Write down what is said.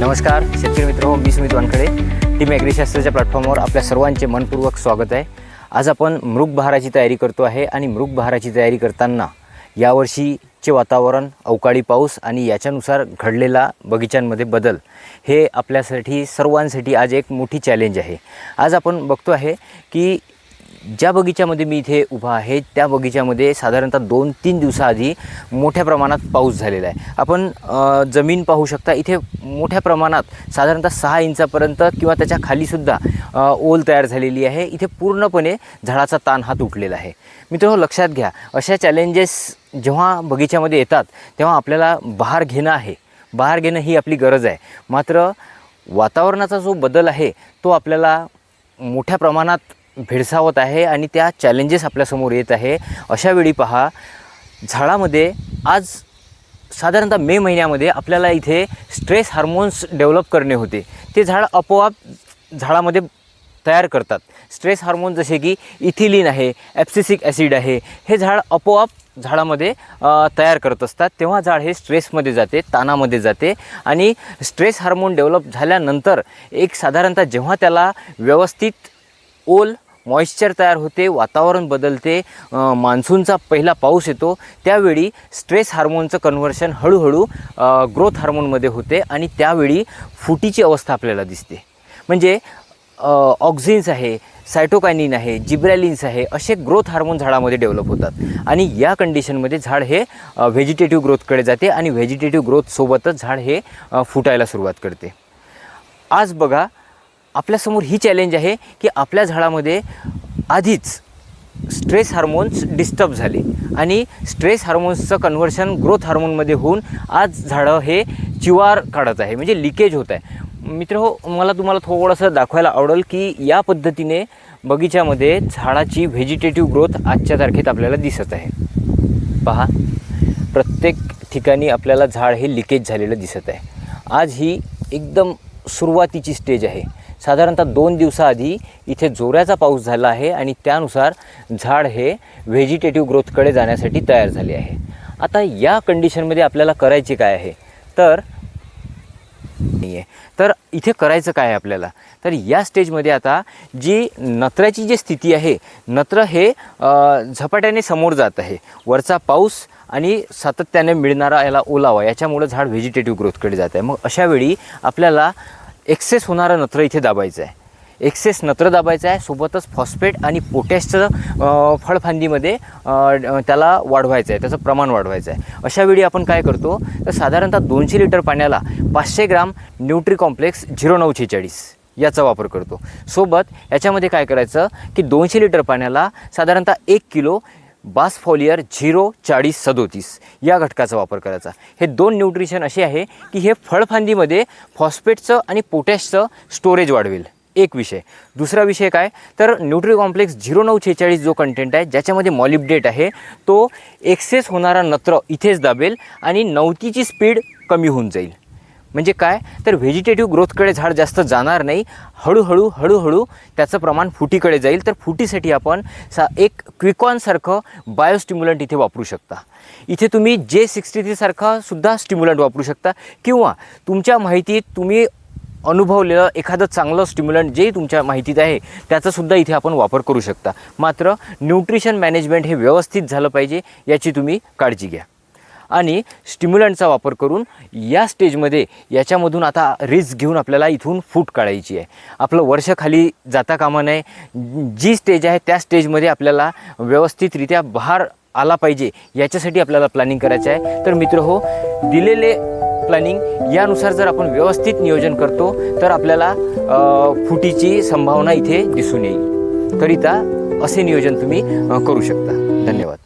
नमस्कार शेतकरी मित्र मी सुमित वानखडे. टीम ॲग्रिशास्त्राच्या प्लॅटफॉर्मवर आपल्या सर्वांचे मनपूर्वक स्वागत आहे. आज आपण मृग बहाराची तयारी करतो आहे आणि मृग बहाराची तयारी करताना यावर्षीचे वातावरण अवकाळी पाऊस आणि याच्यानुसार घडलेला बगीचांमध्ये बदल हे आपल्यासाठी सर्वांसाठी आज एक मोठी चॅलेंज आहे. आज आपण बघतो आहे की ज्या बगीच्यामध्ये मी इथे उभा आहे त्या बगीच्यामध्ये साधारणतः दोन तीन दिवसाआधी मोठ्या प्रमाणात पाऊस झालेला आहे. आपण जमीन पाहू शकता इथे मोठ्या प्रमाणात साधारणतः सहा इंचापर्यंत किंवा त्याच्या खालीसुद्धा ओल तयार झालेली आहे. इथे पूर्णपणे झाडाचा ताण हा तुटलेला आहे. मित्रांनो लक्षात घ्या अशा चॅलेंजेस जेव्हा बगीच्यामध्ये येतात तेव्हा आपल्याला बहार घेणं आहे. बाहेर घेणं ही आपली गरज आहे. मात्र वातावरणाचा जो बदल आहे तो आपल्याला मोठ्या प्रमाणात भेडसावत आहे आणि त्या चॅलेंजेस आपल्यासमोर येत आहे. अशा वेळी पहा झाडामध्ये आज साधारणतः मे महिन्यामध्ये आपल्याला इथे स्ट्रेस हार्मोन्स डेव्हलप करणे होते. ते झाड आपोआप झाडामध्ये तयार करतात. स्ट्रेस हार्मोन जसे की इथिलिन आहे ॲप्सिसिक ॲसिड आहे हे झाड आपोआप झाडामध्ये तयार करत असतात. तेव्हा झाड हे स्ट्रेसमध्ये जाते ताणामध्ये जाते आणि स्ट्रेस हार्मोन डेव्हलप झाल्यानंतर एक साधारणतः जेव्हा त्याला व्यवस्थित ओल मॉइश्चर तयार होते वातावरण बदलते मान्सूनचा पहिला पाऊस येतो. त्यावेळी स्ट्रेस हार्मोनचं कन्व्हर्शन हळूहळू ग्रोथ हार्मोनमध्ये होते आणि त्यावेळी फुटीची अवस्था आपल्याला दिसते. म्हणजे ऑक्झिन्स आहे सायटोकायनिन आहे जिब्रॅलिन्स आहे असे ग्रोथ हार्मोन झाडामध्ये डेव्हलप होतात. आणि या कंडिशनमध्ये झाड हे व्हेजिटेटिव्ह ग्रोथकडे जाते आणि व्हेजिटेटिव्ह ग्रोथसोबतच झाड हे फुटायला सुरुवात करते. आज बघा आपल्यासमोर ही चॅलेंज आहे की आपल्या झाडामध्ये आधीच स्ट्रेस हार्मोन्स डिस्टर्ब झाले. आणि स्ट्रेस हार्मोन्सचं कन्व्हर्शन ग्रोथ हार्मोनमध्ये होऊन आज झाडं हे चिवार काढत आहे म्हणजे लिकेज होत आहे. मित्र हो मला तुम्हाला थोडंसं दाखवायला आवडेल की या पद्धतीने बगीच्यामध्ये झाडाची व्हेजिटेटिव्ह ग्रोथ आजच्या तारखेत आपल्याला दिसत आहे. पहा प्रत्येक ठिकाणी आपल्याला झाड हे लिकेज झालेलं दिसत आहे. आज ही एकदम सुरुवातीची स्टेज आहे. साधारणतः दोन दिवसाआधी इथे जोराचा पाऊस झाला आहे आणि त्यानुसार झाड हे व्हेजिटेटिव्ह ग्रोथकडे जाण्यासाठी तयार झाले आहे. आता या कंडिशनमध्ये आपल्याला करायचे काय आहे? तर नाही आहे तर इथे करायचं काय आहे आपल्याला? तर या स्टेजमध्ये आता जी नत्राची जी स्थिती आहे नत्र हे झपाट्याने समोर जात आहे. वरचा पाऊस आणि सातत्याने मिळणारा याला ओलावा याच्यामुळं झाड व्हेजिटेटिव्ह ग्रोथकडे जात आहे. मग अशावेळी आपल्याला एक्सेस होणारं नत्र इथे दाबायचं आहे. एक्सेस नत्र दाबायचं आहे सोबतच फॉस्फेट आणि पोटॅशचं फळफांदीमध्ये त्याला वाढवायचं आहे त्याचं प्रमाण वाढवायचं आहे. अशा वेळी आपण काय करतो तर साधारणतः दोनशे लिटर पाण्याला पाचशे ग्राम न्यूट्री कॉम्प्लेक्स झिरो नऊ छेचाळीस याचा वापर करतो. सोबत याच्यामध्ये काय करायचं की दोनशे लिटर पाण्याला साधारणतः एक किलो बास फॉलियर झिरो चाळीस सदोतीस या घटकाचा वापर करायचा. हे दोन न्यूट्रिशन असे आहे की हे फळफांदीमध्ये फॉस्फेटचं आणि पोटॅशचं स्टोरेज वाढवेल. एक विषय. दुसरा विषय काय? तर न्यूट्री कॉम्प्लेक्स झिरो नऊ छेचाळीस जो कंटेंट आहे ज्याच्यामध्ये मॉलिबडेट आहे तो एक्सेस होणारा नत्र इथेच दाबेल आणि नवतीची स्पीड कमी होऊन जाईल. म्हणजे काय? तर व्हेजिटेटिव्ह ग्रोथकडे झाड जास्त जाणार नाही. हळूहळू हळूहळू त्याचं प्रमाण फुटीकडे जाईल. तर फुटीसाठी आपण सा एक क्विकॉनसारखं बायोस्टिम्युलंट इथे वापरू शकता. इथे तुम्ही जे सिक्स्टी थ्रीसारखा सुद्धा स्टिम्युलंट वापरू शकता. किंवा तुमच्या माहितीत तुम्ही अनुभवलेलं एखादं चांगलं स्टिम्युलंट जे तुमच्या माहितीत आहे त्याचासुद्धा इथे आपण वापर करू शकता. मात्र न्यूट्रिशन मॅनेजमेंट हे व्यवस्थित झालं पाहिजे याची तुम्ही काळजी घ्या. आणि स्टिम्युलंटचा वापर करून या स्टेजमध्ये याच्यामधून आता रिस्क घेऊन आपल्याला इथून फूट काढायची आहे. आपलं वर्ष खाली जाता कामा नये. जी स्टेज आहे त्या स्टेजमध्ये आपल्याला व्यवस्थितरित्या बहार आला पाहिजे याच्यासाठी आपल्याला प्लॅनिंग करायचं आहे. तर मित्र हो दिलेले प्लॅनिंग यानुसार जर आपण व्यवस्थित नियोजन करतो तर आपल्याला फुटीची संभावना इथे दिसून येईल. करिता असे नियोजन तुम्ही करू शकता. धन्यवाद.